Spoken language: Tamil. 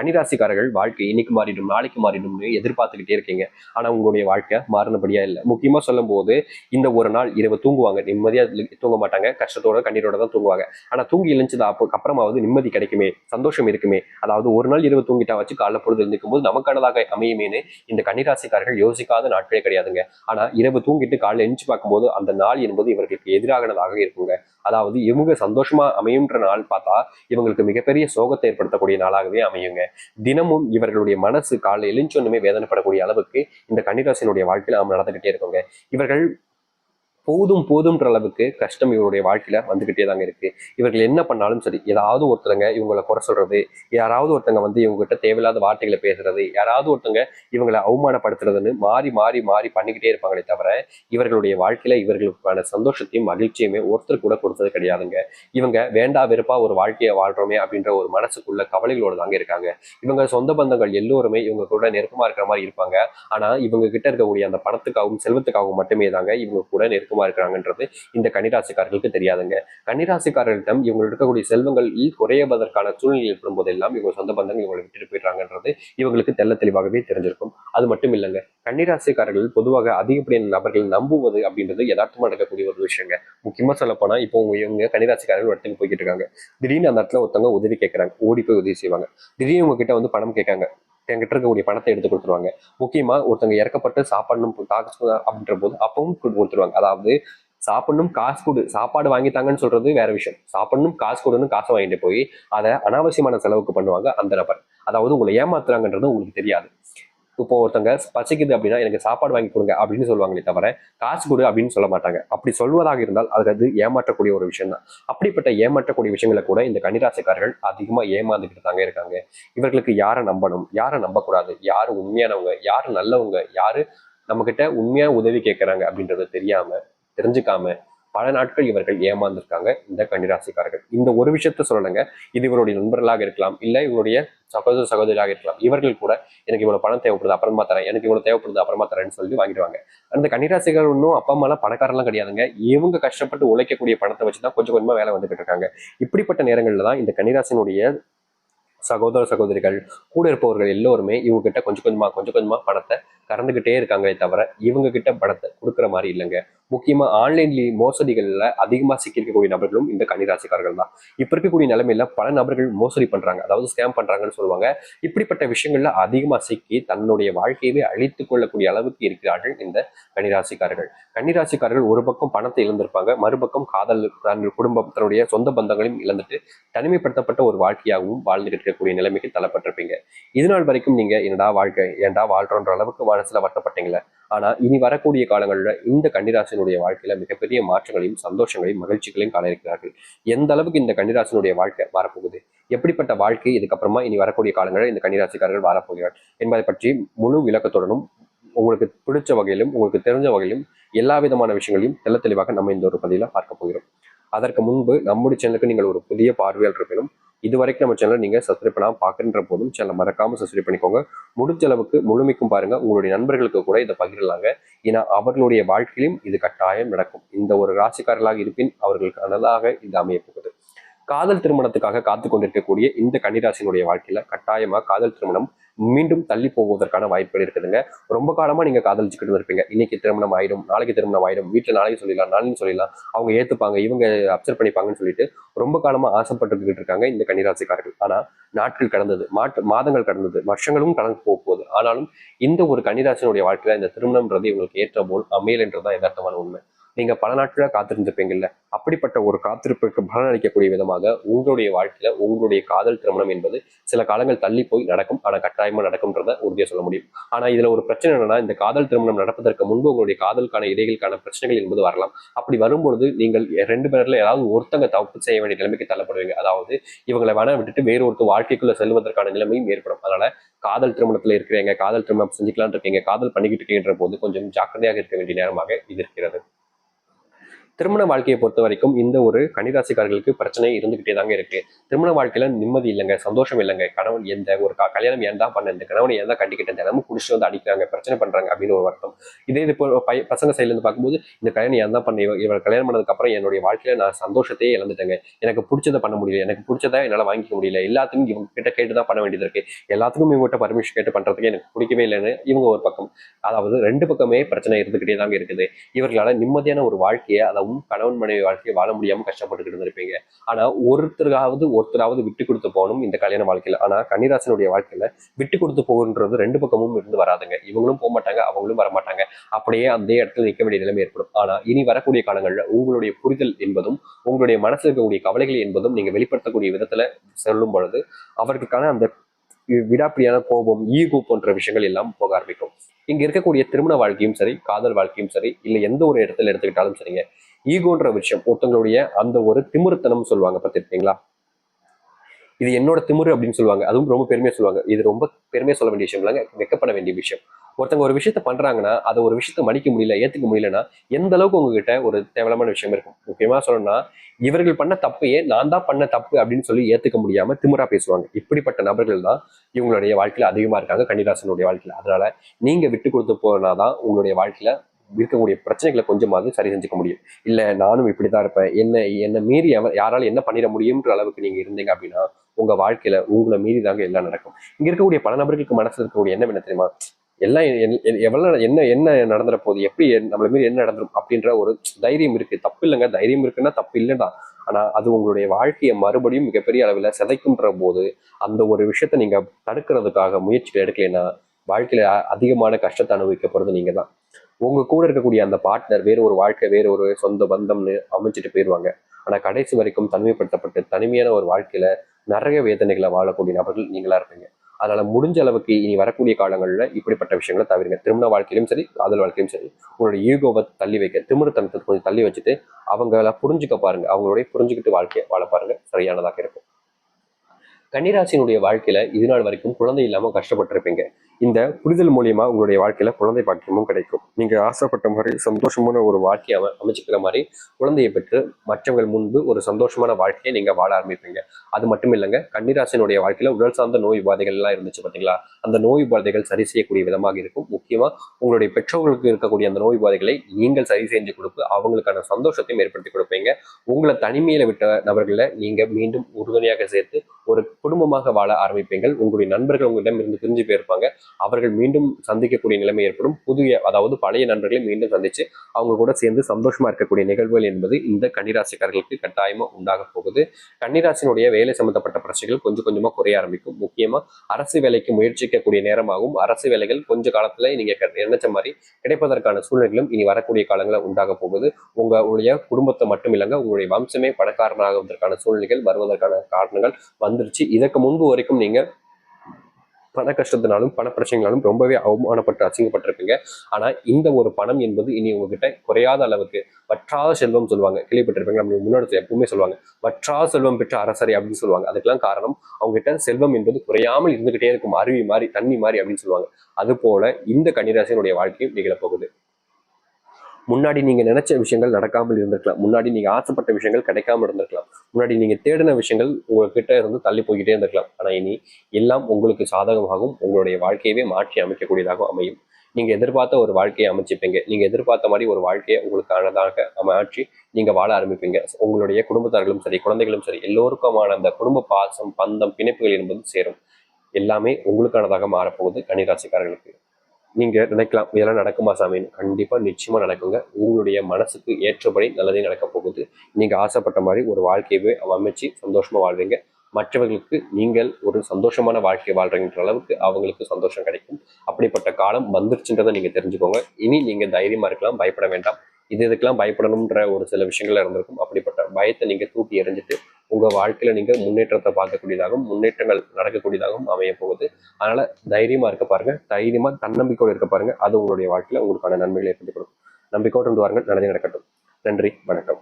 கன்னிராசிக்காரர்கள் வாழ்க்கை இன்னைக்கு மாறிடும் நாளைக்கு மாறிடும்னு எதிர்பார்த்துக்கிட்டே இருக்கீங்க. ஆனா உங்களுடைய வாழ்க்கை மாறினபடியா இல்லை. முக்கியமா சொல்லும் போது இந்த ஒரு நாள் இரவு தூங்குவாங்க. நிம்மதியா தூங்க மாட்டாங்க. கஷ்டத்தோட கண்ணீரோட தான் தூங்குவாங்க. ஆனா தூங்கி எழுந்தது அப்போ அப்புறமாவது நிம்மதி கிடைக்குமே சந்தோஷம் இருக்குமே. அதாவது ஒரு நாள் இரவு தூங்கிட்டா வச்சு காலைல பொழுது எழுந்திருக்கும் போது நமக்கானதாக அமையுமேனு இந்த கன்னிராசிக்காரர்கள் யோசிக்காத நாட்களே கிடையாதுங்க. ஆனா இரவு தூங்கிட்டு காலைல எழுந்து பார்க்கும்போது அந்த நாள் என்பது இவர்களுக்கு எதிரானதாக இருக்குங்க. அதாவது இவங்க சந்தோஷமா அமையுன்ற நாள் பார்த்தா இவங்களுக்கு மிகப்பெரிய சோகத்தை ஏற்படுத்தக்கூடிய நாளாகவே அமையுங்க. தினமும் இவர்களுடைய மனசு காலைல எழுந்தோன்னுமே வேதனைப்படக்கூடிய அளவுக்கு இந்த கன்னிராசினுடைய வாழ்க்கையில அவங்க நடந்துகிட்டே இருக்கோங்க. இவர்கள் போதும் போதும்ன்ற அளவுக்கு கஷ்டம் இவருடைய வாழ்க்கையில வந்துகிட்டே தாங்க இருக்கு. இவர்கள் என்ன பண்ணாலும் சரி ஏதாவது ஒருத்தங்க இவங்களை குறை சொல்றது யாராவது ஒருத்தங்க வந்து இவங்ககிட்ட தேவையில்லாத வார்த்தைகளை பேசுறது யாராவது ஒருத்தங்க இவங்களை அவமானப்படுத்துறதுன்னு மாறி மாறி மாறி பண்ணிக்கிட்டே இருப்பாங்களே தவிர இவர்களுடைய வாழ்க்கையில இவர்களுக்கான சந்தோஷத்தையும் மகிழ்ச்சியுமே ஒருத்தர் கூட கொடுத்தது கிடையாதுங்க. இவங்க வேண்டா வெறுப்பா ஒரு வாழ்க்கையை வாழ்றோமே அப்படின்ற ஒரு மனசுக்குள்ள கவலைகளோடு தாங்க இருக்காங்க. இவங்க சொந்த பந்தங்கள் எல்லோருமே இவங்க கூட நெருக்கமா இருக்கிற மாதிரி இருப்பாங்க. ஆனா இவங்க கிட்ட இருக்கக்கூடிய அந்த பணத்துக்காகவும் செல்வத்துக்காகவும் மட்டுமே தாங்க இவங்க கூட நெருக்கம் இருக்கிறாங்கன்றது இந்த கன்னிராசிக்காரர்களுக்கு தெரியாதுங்க. கன்னிராசிக்காரர்களிடம் இவங்க இருக்கக்கூடிய செல்வங்கள் குறையவதற்கான சூழ்நிலை ஏற்படும் போதெல்லாம் இவங்க சொந்த பந்தங்கள் இவங்களை விட்டுட்டு போயிடுறாங்கன்றது இவங்களுக்கு தெள்ள தெளிவாகவே தெரிஞ்சிருக்கும். அது மட்டும் இல்லைங்க. கன்னிராசிக்காரர்கள் பொதுவாக அதிகப்படியான நபர்கள் நம்புவது அப்படின்றது யதார்த்தமா நடக்கக்கூடிய ஒரு விஷயங்க. முக்கியமா சொல்ல போனா இப்போ உங்க இவங்க கன்னிராசிக்காரர்கள் இடத்துக்கு போய்கிட்டு இருக்காங்க. திடீர்னு அந்த இடத்துல ஒருத்தவங்க உதவி கேட்கறாங்க ஓடி போய் உதவி செய்வாங்க. திடீர்னு உங்ககிட்ட வந்து பணம் கேட்காங்க. என்கிட்ட இருக்கக்கூடிய பணத்தை எடுத்து கொடுத்துருவாங்க. முக்கியமா ஒருத்தவங்க இறக்கப்பட்டு சாப்பிடணும் காசு அப்படின்ற போது அப்பவும் கொடுத்துருவாங்க. அதாவது சாப்பிடணும் காசு கொடு. சாப்பாடு வாங்கித்தாங்கன்னு சொல்றது வேற விஷயம். சாப்பிடணும் காசு கொடுன்னு காசை வாங்கிட்டு போய் அதை அனாவசியமான செலவுக்கு பண்ணுவாங்க அந்த நபர். அதாவது உங்களை ஏமாத்துறாங்கன்றது உங்களுக்கு தெரியாது. இப்போ ஒருத்தங்க பசிக்குது அப்படின்னா எனக்கு சாப்பாடு வாங்கி கொடுங்க அப்படின்னு சொல்லுவாங்களே தவிர காசு கொடு அப்படின்னு சொல்ல மாட்டாங்க. அப்படி சொல்வதாக இருந்தால் அது அது ஏமாற்றக்கூடிய ஒரு விஷயம் தான். அப்படிப்பட்ட ஏமாற்றக்கூடிய விஷயங்களை கூட இந்த கன்னிராசிக்காரர்கள் அதிகமாக ஏமாந்துக்கிட்டு தாங்க இருக்காங்க. இவர்களுக்கு யாரை நம்பணும்? யாரை நம்பக்கூடாது? யார் உண்மையானவங்க? யார் நல்லவங்க? யார் நம்மக்கிட்ட உண்மையாக உதவி கேட்குறாங்க அப்படின்றத தெரியாமல் தெரிஞ்சுக்காம பல நாட்கள் இவர்கள் ஏமாந்திருக்காங்க இந்த கன்னிராசிக்காரர்கள். இந்த ஒரு விஷயத்த சொல்லலைங்க இது இவருடைய நண்பர்களாக இருக்கலாம் இல்லை இவருடைய சகோதர சகோதரியாக இருக்கலாம் இவர்கள் கூட எனக்கு இவ்வளவு பணம் தேவைப்படுது அப்புறமா தரேன் எனக்கு இவ்வளவு தேவைப்படுது அப்புறமா தரேன்னு சொல்லி வாங்கிடுவாங்க. அந்த கன்னிராசிகள் இன்னும் அப்பா அம்மாலாம் பணக்காரலாம் கிடையாதுங்க. இவங்க கஷ்டப்பட்டு உழைக்கக்கூடிய பணத்தை வச்சு தான் கொஞ்சம் கொஞ்சமாக வேலை வந்துட்டு இருக்காங்க. இப்படிப்பட்ட நேரங்களில் தான் இந்த கன்னிராசினுடைய சகோதர சகோதரிகள் கூட இருப்பவர்கள் எல்லோருமே இவங்க கிட்ட கொஞ்சம் கொஞ்சமாக கொஞ்சம் கொஞ்சமாக பணத்தை கறந்துக்கிட்டே இருக்காங்களே தவிர இவங்க கிட்ட பணத்தை கொடுக்குற மாதிரி இல்லைங்க. முக்கியமாக ஆன்லைன்ல மோசடிகளில் அதிகமாக சிக்கியிருக்கக்கூடிய நபர்களும் இந்த கன்னிராசிக்காரர்கள் தான். இப்போ இருக்கக்கூடிய நிலைமையில பல நபர்கள் மோசடி பண்ணுறாங்க அதாவது ஸ்கேம் பண்ணுறாங்கன்னு சொல்லுவாங்க. இப்படிப்பட்ட விஷயங்களில் அதிகமாக சிக்கி தன்னுடைய வாழ்க்கையவே அழித்து கொள்ளக்கூடிய அளவுக்கு இருக்கிறார்கள் இந்த கன்னிராசிக்காரர்கள். கன்னிராசிக்காரர்கள் ஒரு பக்கம் பணத்தை இழந்திருப்பாங்க. மறுபக்கம் காதல் தன் குடும்பத்தினுடைய சொந்த பந்தங்களையும் இழந்துட்டு தனிமைப்படுத்தப்பட்ட ஒரு வாழ்க்கையாகவும் வாழ்ந்துட்டு இருக்கக்கூடிய நிலைமைக்கு தள்ளப்பட்டிருப்பீங்க. இது நாள் வரைக்கும் நீங்கள் என்னடா வாழ்க்கை ஏன்டா வாழ்கிறோன்ற அளவுக்கு மனசில் வட்டப்பட்டீங்களே ஆனால் இனி வரக்கூடிய காலங்களில் இந்த கன்னிராசினுடைய வாழ்க்கையில மிகப்பெரிய மாற்றங்களையும் சந்தோஷங்களையும் மகிழ்ச்சிகளையும் காண இருக்கிறார்கள். எந்த அளவுக்கு இந்த கன்னிராசினுடைய வாழ்க்கை மாறப்போகுது? எப்படிப்பட்ட வாழ்க்கை? இதுக்கப்புறமா இனி வரக்கூடிய காலங்களில் இந்த கன்னிராசிக்காரர்கள் வரப்போகிறார் என்பதை பற்றி முழு விளக்கத்துடனும் உங்களுக்கு பிடிச்ச வகையிலும் உங்களுக்கு தெரிஞ்ச வகையிலும் எல்லா விதமான விஷயங்களையும் தெல்ல தெளிவாக நம்ம இந்த ஒரு பதிவில் பார்க்க போகிறோம். அதற்கு முன்பு நம்முடைய சேனலுக்கு நீங்கள் ஒரு புதிய பார்வையாளர் இருப்பினும் இதுவரைக்கும் நம்ம சேனலை நீங்கள் சப்ஸ்கிரைப் பண்ணாமல் பார்க்குற போதும் சேனலை மறக்காமல் சப்ஸ்கிரைப் பண்ணிக்கோங்க. முடிஞ்ச அளவுக்கு முழுமைக்கும் பாருங்கள் உங்களுடைய நண்பர்களுக்கு கூட இதை பகிரலாங்க. ஏன்னா அவர்களுடைய வாழ்க்கையிலும் இது கட்டாயம் நடக்கும். இந்த ஒரு ராசிக்காரர்களாக இருப்பின் அவர்களுக்கு நல்லதாக இது அமைய போகுது காதல் திருமணத்துக்காக காத்து கொண்டிருக்கக்கூடிய இந்த கன்னிராசினுடைய வாழ்க்கையில கட்டாயமா காதல் திருமணம் மீண்டும் தள்ளி போவதற்கான வாய்ப்புகள் இருக்குதுங்க. ரொம்ப காலமாக நீங்கள் காதலிச்சுக்கிட்டு இருப்பீங்க. இன்னைக்கு திருமணம் ஆயிடும் நாளைக்கு திருமணம் ஆயிடும் வீட்டில் நாளைக்கு சொல்லிடலாம் நாளைக்கு சொல்லிடலாம். அவங்க ஏற்றுப்பாங்க இவங்க அப்சர்வ் பண்ணிப்பாங்கன்னு சொல்லிட்டு ரொம்ப காலமாக ஆசைப்பட்டுக்கிட்டு இருக்காங்க இந்த கன்னிராசிக்காரர்கள். ஆனால் நாட்கள் கடந்தது மாட்டு மாதங்கள் கடந்தது வருஷங்களும் கடந்து போக போகுது ஆனாலும் இந்த ஒரு கன்னிராசினுடைய வாழ்க்கையில் இந்த திருமணம்ன்றது இவங்களுக்கு ஏற்ற போல் அமையல் அமையலன்றதான் யதார்த்தமான உண்மை. நீங்க பல நாட்களாக காத்திருந்திருப்பீங்கல்ல? அப்படிப்பட்ட ஒரு காத்திருப்புக்கு பலனளிக்கக்கூடிய விதமாக உங்களுடைய வாழ்க்கையில உங்களுடைய காதல் திருமணம் என்பது சில காலங்கள் தள்ளி போய் நடக்கும். ஆனா கட்டாயமா நடக்கும்ன்றத உறுதியா சொல்ல முடியும். ஆனா இதுல ஒரு பிரச்சனை என்னன்னா இந்த காதல் திருமணம் நடப்பதற்கு முன்பு உங்களுடைய காதலுக்கான இடைகளுக்கான பிரச்சனைகள் என்பது வரலாம். அப்படி வரும்பொழுது நீங்கள் ரெண்டு பேர்ல ஏதாவது ஒருத்தங்க தப்பு செய்ய வேண்டிய நிலைமைக்கு தள்ளப்படுவீங்க. அதாவது இவங்களை வேணா விட்டுட்டு வேறு ஒருத்தர் வாழ்க்கைக்குள்ள செல்வதற்கான நிலைமையும் ஏற்படும். அதனால காதல் திருமணத்துல இருக்கிறீங்க காதல் திருமணம் செஞ்சுக்கலாம் இருக்கீங்க காதல் பண்ணிக்கிட்டு இருக்கீங்கன்ற போது கொஞ்சம் ஜாக்கிரதையாக இருக்க வேண்டிய நேரமாக இது இருக்கிறது. திருமண வாழ்க்கையை பொறுத்த வரைக்கும் இந்த ஒரு கன்னிராசிக்காரர்களுக்கு பிரச்சனை இருந்துகிட்டே தாங்க இருக்கு. திருமண வாழ்க்கையில நிம்மதி இல்லைங்க சந்தோஷம் இல்லைங்க. கணவன் எந்த ஒரு கல்யாணம் ஏன் தான் பண்ண இந்த கணவனை ஏன் தான் கட்டிக்கிட்டேன் தினமும் குடிச்சு வந்து அடிக்கிறாங்க பிரச்சனை பண்றாங்க அப்படின்னு ஒரு வருத்தம். இதே இது இப்போ பசங்க சைட்ல இருந்து பார்க்கும்போது இந்த கல்யாணம் ஏன் தான் பண்ண இவ- கல்யாணம் பண்ணதுக்கு அப்புறம் என்னுடைய வாழ்க்கையில நான் சந்தோஷத்தையே இழந்துட்டேங்க. எனக்கு பிடிச்சதை பண்ண முடியல எனக்கு பிடிச்சதை என்னால வாங்கிக்க முடியல. எல்லாத்துக்கும் இவங்க கிட்ட கேட்டு தான் பண்ண வேண்டியது இருக்கு. எல்லாத்துக்கும் இவங்ககிட்ட பர்மிஷன் கேட்டு பண்றதுக்கு எனக்கு பிடிக்கவே இல்லைன்னு இவங்க ஒரு பக்கம். அதாவது ரெண்டு பக்கமே பிரச்சனை இருந்துகிட்டே தாங்க இருக்குது. இவர்களால நிம்மதியான ஒரு வாழ்க்கையை அதுவும் கணவன் மனைவி வாழ்க்கையை வாழ முடியாமல் கஷ்டப்பட்டுக்கிட்டு இருந்திருப்பீங்க. ஆனா ஒருத்தருக்காவது ஒருத்தராவது விட்டு கொடுத்து போகணும் இந்த கல்யாண வாழ்க்கையில். ஆனா கன்னிராசனுடைய வாழ்க்கையில விட்டு கொடுத்து போகுன்றது ரெண்டு பக்கமும் இருந்து வராதுங்க. இவங்களும் போக மாட்டாங்க அவங்களும் வர மாட்டாங்க. அப்படியே அந்த இடத்துல நிற்க வேண்டிய நிலைமை ஏற்படும். ஆனால் இனி வரக்கூடிய காலங்கள்ல உங்களுடைய புரிதல் என்பதும் உங்களுடைய மனசு இருக்கக்கூடிய கவலைகள் என்பதும் நீங்க வெளிப்படுத்தக்கூடிய விதத்துல சொல்லும் பொழுது அவர்களுக்கான அந்த விடாப்பிடியான கோபம் ஈகோ போன்ற விஷயங்கள் எல்லாம் போக ஆரம்பிக்கும். இங்க இருக்கக்கூடிய திருமண வாழ்க்கையும் சரி காதல் வாழ்க்கையும் சரி இல்ல எந்த ஒரு இடத்துல எடுத்துக்கிட்டாலும் சரிங்க. ஈகோன்ற விஷயம் ஒருத்தங்களுடைய அந்த ஒரு திமிருத்தனம் சொல்லுவாங்க பார்த்துருக்கீங்களா இது என்னோட திமுரு அப்படின்னு சொல்லுவாங்க. அதுவும் ரொம்ப பெருமையாக சொல்லுவாங்க. இது ரொம்ப பெருமையாக சொல்ல வேண்டிய விஷயம் இல்லைங்க. வெக்கப்பட வேண்டிய விஷயம். ஒருத்தங்க ஒரு விஷயத்த பண்றாங்கன்னா அதை ஒரு விஷயத்த மடிக்க முடியல ஏத்துக்க முடியலன்னா எந்த அளவுக்கு உங்ககிட்ட ஒரு தேவையான விஷயம் இருக்கும்? முக்கியமா சொல்லணும்னா இவர்கள் பண்ண தப்பையே நான் தான் பண்ண தப்பு அப்படின்னு சொல்லி ஏத்துக்க முடியாம திமிரா பேசுவாங்க. இப்படிப்பட்ட நபர்கள் தான் இவங்களுடைய வாழ்க்கையில அதிகமா இருக்காங்க கன்னிராசனுடைய வாழ்க்கையில. அதனால நீங்க விட்டு கொடுத்து போனாதான் உங்களுடைய வாழ்க்கையில இருக்கக்கூடிய பிரச்சனைகளை கொஞ்சமாவது சரி செஞ்சுக்க முடியும். இல்லை நானும் இப்படிதான் இருப்பேன். என்ன என்ன மீறி எவ- யாரால என்ன பண்ணிட முடியும்ன்ற அளவுக்கு நீங்க இருந்தீங்க அப்படின்னா உங்க வாழ்க்கையில உங்களை மீறி தாங்க எல்லாம் நடக்கும். இங்க இருக்கக்கூடிய பல நபர்களுக்கு மனசில் இருக்கக்கூடிய என்ன என்ன தெரியுமா? எல்லாம் எவ்வளோ எவ்வளவு என்ன என்ன நடந்துற போகுது? எப்படி நம்மளை நம்மள மீறி என்ன நடந்துரும்? அப்படின்ற ஒரு தைரியம் இருக்கு. தப்பு இல்லைங்க. தைரியம் இருக்குன்னா தப்பு இல்லைடா. ஆனா அது உங்களுடைய வாழ்க்கையை மறுபடியும் மிகப்பெரிய அளவில் சிதைக்குன்ற போது அந்த ஒரு விஷயத்த நீங்க தடுக்கிறதுக்காக முயற்சிகள் எடுக்கலைன்னா வாழ்க்கையில அ- அதிகமான கஷ்டத்தை அனுபவிக்க போகிறது நீங்கள் தான் உங்கள் கூட இருக்கக்கூடிய அந்த பார்ட்னர் வேறு ஒரு வாழ்க்கை வேறு ஒரு சொந்த பந்தம்னு அமைச்சிட்டு போயிடுவாங்க ஆனால் கடைசி வரைக்கும் தனிமைப்படுத்தப்பட்டு தனிமையான ஒரு வாழ்க்கையில் நிறைய வேதனைகளை வாழக்கூடிய நபர்கள் நீங்களா இருப்பீங்க. அதனால் முடிஞ்ச அளவுக்கு இனி வரக்கூடிய காலங்களில் இப்படிப்பட்ட விஷயங்களை தவிர்க்க திருமண வாழ்க்கையிலும் சரி காதல் வாழ்க்கையிலும் சரி உங்களுடைய ஈகோவை தள்ளி வைக்க திமிருத்தனத்தை கொஞ்சம் தள்ளி வச்சுட்டு அவங்கள புரிஞ்சுக்க பாருங்க. அவங்களோடய புரிஞ்சுக்கிட்டு வாழ்க்கையை வாழ பாருங்கள் சரியானதாக இருக்கும். கன்னிராசினுடைய வாழ்க்கையில இது நாள் வரைக்கும் குழந்தை இல்லாம கஷ்டப்பட்டிருப்பீங்க. இந்த புரிதல் மூலியமா உங்களுடைய வாழ்க்கையில குழந்தை பாக்கியமும் கிடைக்கும். நீங்க ஆசைப்பட்ட மாதிரி சந்தோஷமான ஒரு வாழ்க்கையை அமைச்சுக்கிற மாதிரி குழந்தையை பெற்று மற்றவர்கள் முன்பு ஒரு சந்தோஷமான வாழ்க்கையை நீங்க வாழ ஆரம்பிப்பீங்க. அது மட்டும் இல்லைங்க கன்னிராசினுடைய வாழ்க்கையில உடல் சார்ந்த நோய் உபாதைகள் எல்லாம் இருந்துச்சு பாத்தீங்களா? அந்த நோய் உபாதைகள் சரி செய்யக்கூடிய விதமாக இருக்கும். முக்கியமா உங்களுடைய பெற்றோர்களுக்கு இருக்கக்கூடிய அந்த நோய் உபாதைகளை நீங்கள் சரி செஞ்சு கொடுத்து அவங்களுக்கான சந்தோஷத்தையும் ஏற்படுத்தி கொடுப்பீங்க. உங்களை தனிமையில விட்ட நபர்களை நீங்க மீண்டும் உறுதுணையாக சேர்த்து ஒரு குடும்பமாக வாழ ஆரம்பிப்பீங்கள் உங்களுடைய நண்பர்கள் உங்களிடம் இருந்து பிரிஞ்சு போயிருப்பாங்க. அவர்கள் மீண்டும் சந்திக்கக்கூடிய நிலைமை ஏற்படும். புதிய அதாவது பழைய நண்பர்களை மீண்டும் சந்திச்சு அவங்க கூட சேர்ந்து சந்தோஷமா இருக்கக்கூடிய நிகழ்வுகள் என்பது இந்த கன்னிராசிக்காரர்களுக்கு கட்டாயமா உண்டாக போகுது. கன்னிராசினுடைய வேலை சம்பந்தப்பட்ட பிரச்சனைகள் கொஞ்சம் கொஞ்சமா குறைய ஆரம்பிக்கும். முக்கியமா அரசு வேலைக்கு முயற்சிக்கக்கூடிய நேரமாகும். அரசு வேலைகள் கொஞ்ச காலத்துல நீங்க நினைச்ச மாதிரி கிடைப்பதற்கான சூழ்நிலைகளும் இனி வரக்கூடிய காலங்களில் உண்டாக போகுது. உங்களுடைய குடும்பத்தை மட்டும் இல்லைங்க உங்களுடைய வம்சமே பணக்காரனாகுவதற்கான சூழ்நிலைகள் வருவதற்கான காரணங்கள் வந்துருச்சு. இதற்கு முன்பு வரைக்கும் நீங்க பண கஷ்டத்தினாலும் பண பிரச்சனைகளாலும் ரொம்பவே அவமானப்பட்டு அசிங்கப்பட்டிருப்பீங்க. ஆனா இந்த ஒரு பணம் என்பது இனி உங்ககிட்ட குறையாத அளவுக்கு வற்றாத செல்வம் சொல்லுவாங்க. கேள்விப்பட்டிருப்பீங்க நம்ம முன்னோட எப்பவுமே சொல்லுவாங்க. வற்றாத செல்வம் பெற்ற அரசரை அப்படின்னு சொல்லுவாங்க. அதுக்கெல்லாம் காரணம் அவங்ககிட்ட செல்வம் என்பது குறையாமல் இருந்துகிட்டே இருக்கும். அருவி மாதிரி தண்ணி மாதிரி அப்படின்னு சொல்லுவாங்க. அது போல இந்த கன்னிராசினுடைய வாழ்க்கையும் நிகழப்போகுது. முன்னாடி நீங்க நினைச்ச விஷயங்கள் நடக்காமல் இருந்திருக்கலாம். முன்னாடி நீங்க ஆசைப்பட்ட விஷயங்கள் கிடைக்காம இருந்திருக்கலாம். முன்னாடி நீங்க தேடின விஷயங்கள் உங்ககிட்ட இருந்து தள்ளி போய்கிட்டே இருந்திருக்கலாம். ஆனால் இனி எல்லாம் உங்களுக்கு சாதகமாகவும் உங்களுடைய வாழ்க்கையவே மாற்றி அமைக்கக்கூடியதாகவும் அமையும். நீங்க எதிர்பார்த்த ஒரு வாழ்க்கையை அமைச்சிப்பீங்க. நீங்க எதிர்பார்த்த மாதிரி ஒரு வாழ்க்கையை உங்களுக்கானதாக மாற்றி நீங்க வாழ ஆரம்பிப்பீங்க. உங்களுடைய குடும்பத்தார்களும் சரி குழந்தைகளும் சரி எல்லோருக்குமான அந்த குடும்ப பாசம் பந்தம் பிணைப்புகள் என்பது சேரும். எல்லாமே உங்களுக்கானதாக மாறப்போகுது கன்னிராசிக்காரர்களுக்கு. நீங்கள் நினைக்கலாம் இதெல்லாம் நடக்குமா சாமின்னு கண்டிப்பாக நிச்சயமாக நடக்குங்க. உங்களுடைய மனசுக்கு ஏற்றபடி நல்லதே நடக்க போகுது. நீங்கள் ஆசைப்பட்ட மாதிரி ஒரு வாழ்க்கையவே அமைச்சு சந்தோஷமாக வாழ்வீங்க. மற்றவர்களுக்கு நீங்கள் ஒரு சந்தோஷமான வாழ்க்கையை வாழ்றீங்கன்ற அளவுக்கு அவங்களுக்கு சந்தோஷம் கிடைக்கும். அப்படிப்பட்ட காலம் வந்துருச்சுன்றதை நீங்கள் தெரிஞ்சுக்கோங்க. இனி நீங்கள் தைரியமாக இருக்கலாம் பயப்பட வேண்டாம். இது இதுக்கெல்லாம் பயப்படணுன்ற ஒரு சில விஷயங்கள் இருந்திருக்கும். அப்படிப்பட்ட பயத்தை நீங்கள் தூக்கி எறிஞ்சிட்டு உங்கள் வாழ்க்கையில் நீங்கள் முன்னேற்றத்தை பார்க்கக்கூடியதாகவும் முன்னேற்றங்கள் நடக்கக்கூடியதாகவும் அமைய போகுது. அதனால் தைரியமாக இருக்க பாருங்கள் தைரியமாக தன்னம்பிக்கையோடு இருக்க பாருங்கள் அது உங்களுடைய வாழ்க்கையில் உங்களுக்கான நன்மைகளை ஏற்படுத்தி கொடுக்கும். நம்பிக்கையோடு இருந்து வாருங்கள். நடந்து நடக்கட்டும். நன்றி. வணக்கம்.